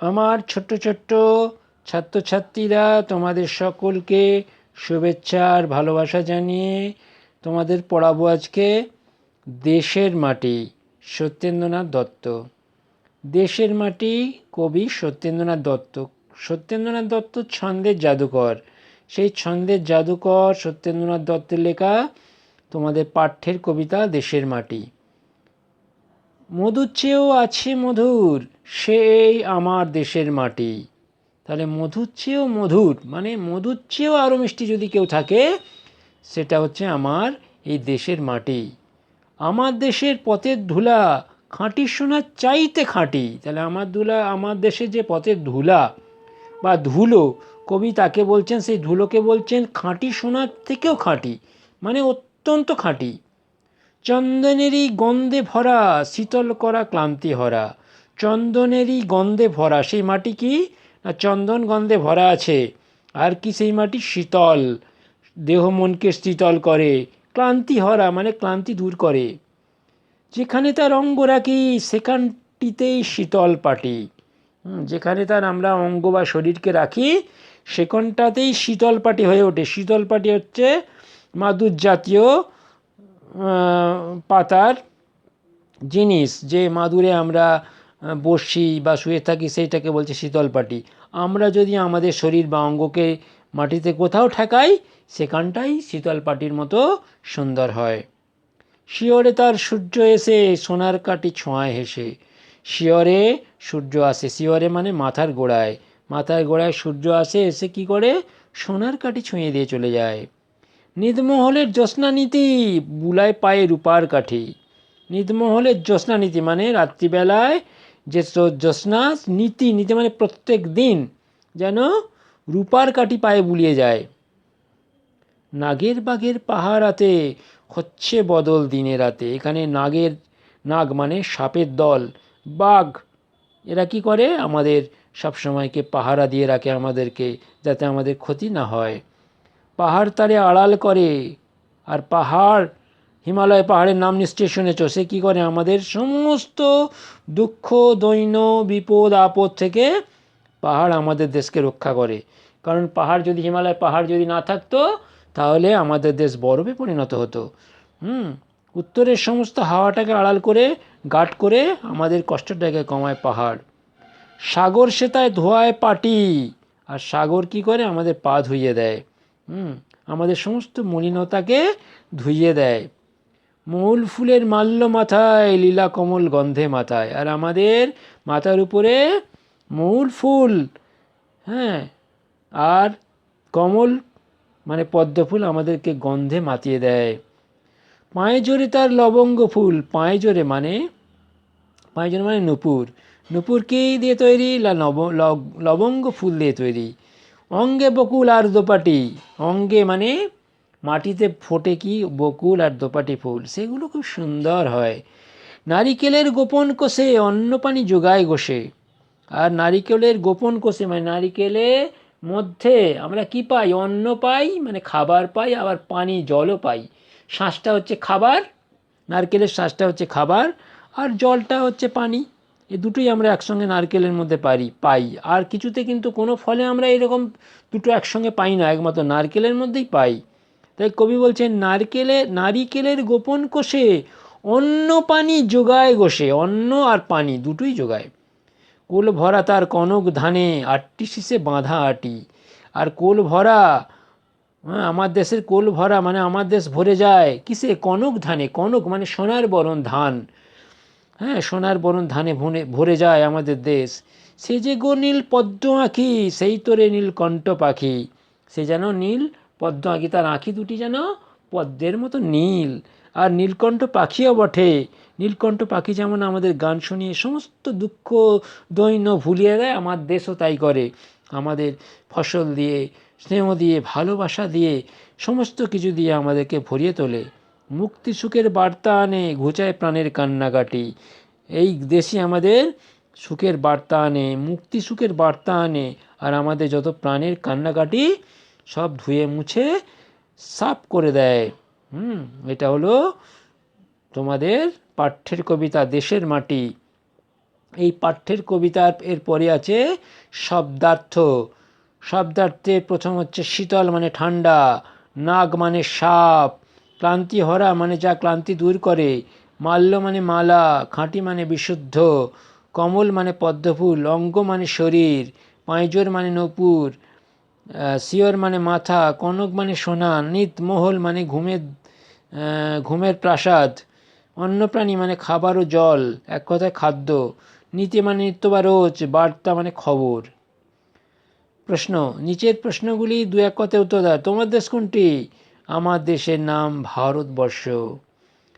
আমার ছোট্ট ছোট্ট ছাত্রছাত্রীরা, তোমাদের সকলকে শুভেচ্ছা আর ভালোবাসা জানিয়ে তোমাদের পড়াবো আজকে দেশের মাটি, সত্যেন্দ্রনাথ দত্ত। দেশের মাটি কবি সত্যেন্দ্রনাথ দত্ত। সত্যেন্দ্রনাথ দত্ত ছন্দের জাদুকর। সেই ছন্দের জাদুকর সত্যেন্দ্রনাথ দত্তের লেখা তোমাদের পাঠ্যের কবিতা দেশের মাটি। মধুর চেয়েও আছে মধুর সেই আমার দেশের মাটি। তাহলে মধুর চেয়েও মধুর মানে মধুর চেয়েও আরও মিষ্টি যদি কেউ থাকে, সেটা হচ্ছে আমার এই দেশের মাটি। আমার দেশের পথের ধুলা, খাঁটি সোনার চাইতে খাঁটি। তাহলে আমার ধুলা, আমার দেশের যে পথের ধুলা বা ধুলো, কবি তাকে বলছেন, সেই ধুলোকে বলছেন খাঁটি সোনার থেকেও খাঁটি মানে অত্যন্ত খাঁটি। চন্দনেরই গন্ধে ভরা, শীতল করা ক্লান্তি হরা। চন্দনেরই গন্ধে ভরা, সেই মাটি কি? না, চন্দন গন্ধে ভরা আছে। আর কি সেই মাটি? শীতল। দেহ মনকে শীতল করে। ক্লান্তি হরা মানে ক্লান্তি দূর করে। যেখানে তার অঙ্গ রাখি, সেখানটিতেই শীতল পাটি। যেখানে তার আমরা অঙ্গ বা শরীরকে রাখি, সেখানটাতেই শীতল পাটি হয়ে ওঠে। শীতল পাটি হচ্ছে মাদুর জাতীয় পাতার জিনিস, যে মাদুরে আমরা বসি বা শুয়ে থাকি সেইটাকে বলছে শীতল পাটি আমরা যদি আমাদের শরীর বা অঙ্গকে মাটিতে কোথাও ঠেকাই, সেখানটাই শীতল পাটির মতো সুন্দর হয়। শিয়রে তার সূর্য এসে, সোনার কাটি ছোঁয়ায় হেসে। শিয়রে সূর্য আসে, শিয়রে মানে মাথার গোড়ায়। মাথার গোড়ায় সূর্য আসে, এসে কি করে? সোনার কাঠি ছুঁয়ে দিয়ে চলে যায়। নিদমহলের জ্যোৎস্নানীতি বুলায় পায়ে রূপার কাঠি। নিদমহলের জ্যোৎস্নানীতি মানে রাত্রিবেলায় যে জ্যোৎস্না নীতি নীতি মানে প্রত্যেক দিন যেন রূপার কাঠি পায়ে বুলিয়ে যায়। নাগের বাঘের পাহারাতে হচ্ছে বদল দিনে রাতে। এখানে নাগের, নাগ মানে সাপের দল। বাঘ, এরা কি করে? আমাদের সব সময়কে পাহারা দিয়ে রাখে আমাদেরকে, যাতে আমাদের ক্ষতি না হয়। পাহাড় তারে আড়াল করে। আর পাহাড়, হিমালয় পাহাড়ের নাম নিশ্চয় শুনেছ, সে কী করে? আমাদের সমস্ত দুঃখ দৈন্য বিপদ, আপদ থেকে পাহাড় আমাদের দেশকে রক্ষা করে। কারণ পাহাড় যদি, হিমালয় পাহাড় যদি না থাকতো, তাহলে আমাদের দেশ বরফে পরিণত হতো। হুম, উত্তরের সমস্ত হাওয়াটাকে আড়াল করে গাট করে আমাদের কষ্টটাকে কমায় পাহাড়। সাগর সেতায় ধোয়ায় পাটি। আর সাগর কি করে? আমাদের পা ধুইয়ে দেয়। হুম, আমাদের সমস্ত মলিনতাকে ধুইয়ে দেয়। মৌল ফুলের মাল্য মাথায়, লীলা কমল গন্ধে মাথায়। আর আমাদের মাথার উপরে মৌল ফুল হ্যাঁ আর কমল মানে পদ্ম ফুল আমাদেরকে গন্ধে মাতিয়ে দেয়। পায়ে জোরে তার লবঙ্গ ফুল, পায়ে জোরে মানে পায়ে জোরে মানে নুপুর। নুপুর কী দিয়ে তৈরি লবঙ্গ ফুল দিয়ে তৈরি। অঙ্গে বকুল আর দোপাটি। অঙ্গে মানে মাটিতে ফোটে কি বকুল আর দোপাটি ফুল? সেগুলো খুব সুন্দর হয়। নারিকেলের গোপন কোষে অন্ন পানি যোগায় গোষে আর নারিকেলের গোপন কোষে মানে নারিকেলের মধ্যে আমরা কি পাই? অন্ন পাই মানে খাবার পাই, আবার পানি, জলও পাই। শ্বাসটা হচ্ছে খাবার, নারকেলের শ্বাসটা হচ্ছে খাবার, আর জলটা হচ্ছে পানি। এ দুটোই আমরা একসঙ্গে নারকেলের মধ্যে পারি, পাই। আর কিছুতে কিন্তু কোনো ফলে আমরা এরকম দুটো একসঙ্গে পাই না, একমাত্র নারকেলের মধ্যেই পাই। তাই কবি বলছেন, নারকেলে, নারিকেলের গোপন কোষে অন্ন পানি যোগায় গোষে, অন্ন আর পানি দুটোই যোগায়। কোল ভরা তার কনক ধানে, আটটি শীষে বাঁধা আটি। আর কোল ভরা হ্যাঁ আমার দেশের কোল ভরা মানে আমার দেশ ভরে যায়। কিসে? কনক ধানে, কনক মানে সোনার বরণ ধান। হ্যাঁ সোনার বরণ ধানে ভরে ভরে যায় আমাদের দেশ। সে যে গো নীল পদ্ম আঁখি, সেই তোরে নীল কণ্ঠ পাখি। সে যেন নীল পদ্ম আঁকি তার আঁখি দুটি যেন পদ্মের মতো নীল। আর নীলকণ্ঠ পাখিও বটে। নীলকণ্ঠ পাখি যেমন আমাদের গান শুনিয়ে সমস্ত দুঃখ, দৈন্য ভুলিয়ে দেয়, আমার দেশও তাই করে। আমাদের ফসল দিয়ে, স্নেহ দিয়ে, ভালোবাসা দিয়ে, সমস্ত কিছু দিয়ে আমাদেরকে ভরিয়ে তোলে। মুক্তি সুখের বার্তা আনে, ঘুচায় প্রাণের কান্নাকাটি। এই দেশে আমাদের সুখের বার্তা আনে, মুক্তি সুখের বার্তা আনে, আর আমাদের যত প্রাণের কান্নাকাটি সব ধুয়ে মুছে, সাফ করে দেয়। হুম, এটা হলো তোমাদের পাঠ্যের কবিতা, দেশের মাটি। এই পাঠ্যের কবিতার এর পরে আছে শব্দার্থ। শব্দার্থের প্রথম হচ্ছে শীতল মানে ঠান্ডা, নাগ মানে সাপ। ক্লান্তি হরা মানে যা ক্লান্তি দূর করে। মাল্য মানে মালা, খাঁটি মানে বিশুদ্ধ, কমল মানে পদ্মফুল, অঙ্গ মানে শরীর পাঁজর মানে নপুর শিয়র মানে মাথা, কনক মানে সোনা, নিত মহল মানে ঘুমের ঘুমের প্রাসাদ, অন্নপ্রাণী মানে খাবার ও জল, এক কথায় খাদ্য, নীতি মানে নিত্য বা রোজ, বার্তা মানে খবর। প্রশ্ন, নিচের প্রশ্নগুলি দু এক কথায় উত্তর দাও। তোমার দেশ কোনটি? আমার দেশের নাম ভারতবর্ষ।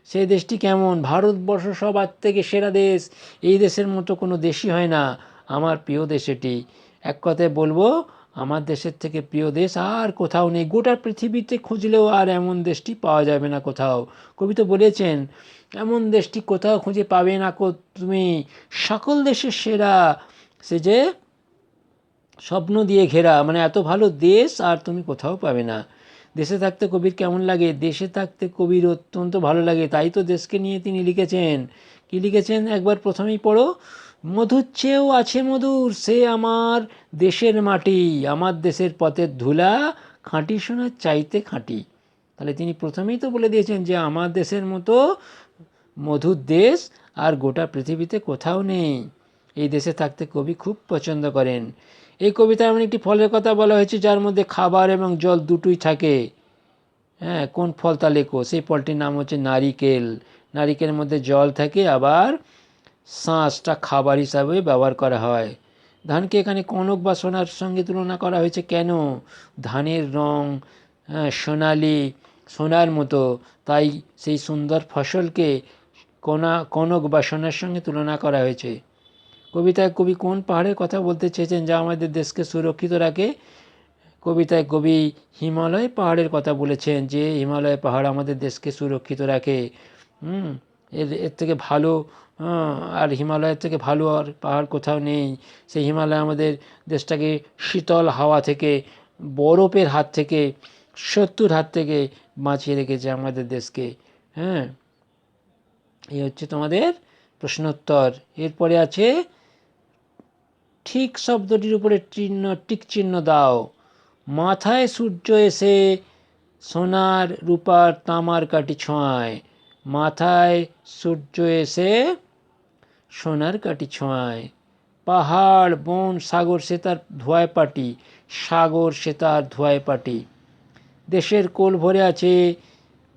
সেই দেশটি কেমন? ভারতবর্ষ সবার থেকে সেরা দেশ। এই দেশের মতো কোনো দেশই হয় না। আমার প্রিয় দেশ এটি। এক কথায় বলব, আমার দেশের থেকে প্রিয় দেশ আর কোথাও নেই। গোটা পৃথিবীতে খুঁজলেও আর এমন দেশটি পাওয়া যাবে না কোথাও। কবি তো বলেছেন, এমন দেশটি কোথাও খুঁজে পাবে না কো তুমি। সকল দেশের সেরা। সে যে স্বপ্ন দিয়ে ঘেরা। মানে এত ভালো দেশ আর তুমি কোথাও পাবে না। দেশে থাকতে কবির কেমন লাগে? দেশে থাকতে কবির অত্যন্ত ভালো লাগে। তাই তো দেশকে নিয়ে তিনি লিখেছেন। কি লিখেছেন? একবার প্রথমেই পড়ো। মধুর চেয়েও আছে মধুর, সে আমার দেশের মাটি, আমার দেশের পথের ধুলা, খাঁটি সোনার চাইতে খাঁটি। তাহলে তিনি প্রথমেই তো বলে দিয়েছেন যে, আমার দেশের মতো মধুর দেশ আর গোটা পৃথিবীতে কোথাও নেই। এই দেশে থাকতে কবি খুব পছন্দ করেন। এই কবিতায় এমন একটি ফলের কথা বলা হয়েছে যার মধ্যে খাবার এবং জল দুটোই থাকে। হ্যাঁ কোন ফল তা লেখো? সেই ফলটির নাম হচ্ছে নারিকেল। নারিকেলের মধ্যে জল থাকে আবার শাঁসটা খাবার হিসাবে ব্যবহার করা হয়। ধানকে এখানে কনক বা সোনার সঙ্গে তুলনা করা হয়েছে কেন? ধানের রং হ্যাঁ, সোনালি সোনার মতো। তাই সেই সুন্দর ফসলকে কণা কনক বা সোনার সঙ্গে তুলনা করা হয়েছে। কবিতায় কবি কোন পাহাড়ের কথা বলতে চেয়েছেন যা আমাদের দেশকে সুরক্ষিত রাখে? কবিতায় কবি হিমালয় পাহাড়ের কথা বলেছেন যে হিমালয় পাহাড় আমাদের দেশকে সুরক্ষিত রাখে। হুম, এর এর থেকে ভালো আর হিমালয়ের থেকে ভালো আর পাহাড় কোথাও নেই। সেই হিমালয় আমাদের দেশটাকে শীতল হাওয়া থেকে, বরফের হাত থেকে, শত্রুর হাত থেকে বাঁচিয়ে রেখেছে আমাদের দেশকে। হ্যাঁ এই হচ্ছে তোমাদের প্রশ্নোত্তর। এরপরে আছে ঠিক শব্দটির উপরে চিহ্ন টিক চিহ্ন দাও। মাথায় সূর্য এসে সোনার, রূপার, তামার কাঠি ছোঁয়ায়। মাথায় সূর্য এসে সোনার কাঠি ছোঁয়ায়। পাহাড়, বন, সাগর সে তার ধোয়ায় পাটি। সাগর সে তার ধোয়ায় পাটি। দেশের কোল ভরে আছে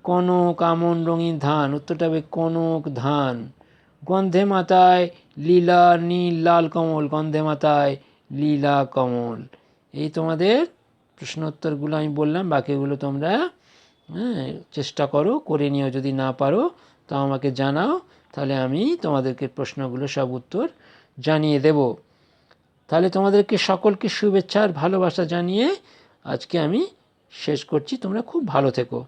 কনক, আমন, রঙিন ধান। উত্তরটা হবে কনক ধান। গন্ধে মাথায় লীলা, নীল, লাল, কমল, গন্ধে মাথায় লীলা, কমল। এই তোমাদের প্রশ্নোত্তরগুলো আমি বললাম, বাকিগুলো তোমরা হ্যাঁ চেষ্টা করো, করে নিও। যদি না পারো, তো আমাকে জানাও, তাহলে আমি তোমাদেরকে প্রশ্নগুলো সব উত্তর জানিয়ে দেব। তাহলে তোমাদেরকে সকলকে শুভেচ্ছা আর ভালোবাসা জানিয়ে আজকে আমি শেষ করছি। তোমরা খুব ভালো থেকো।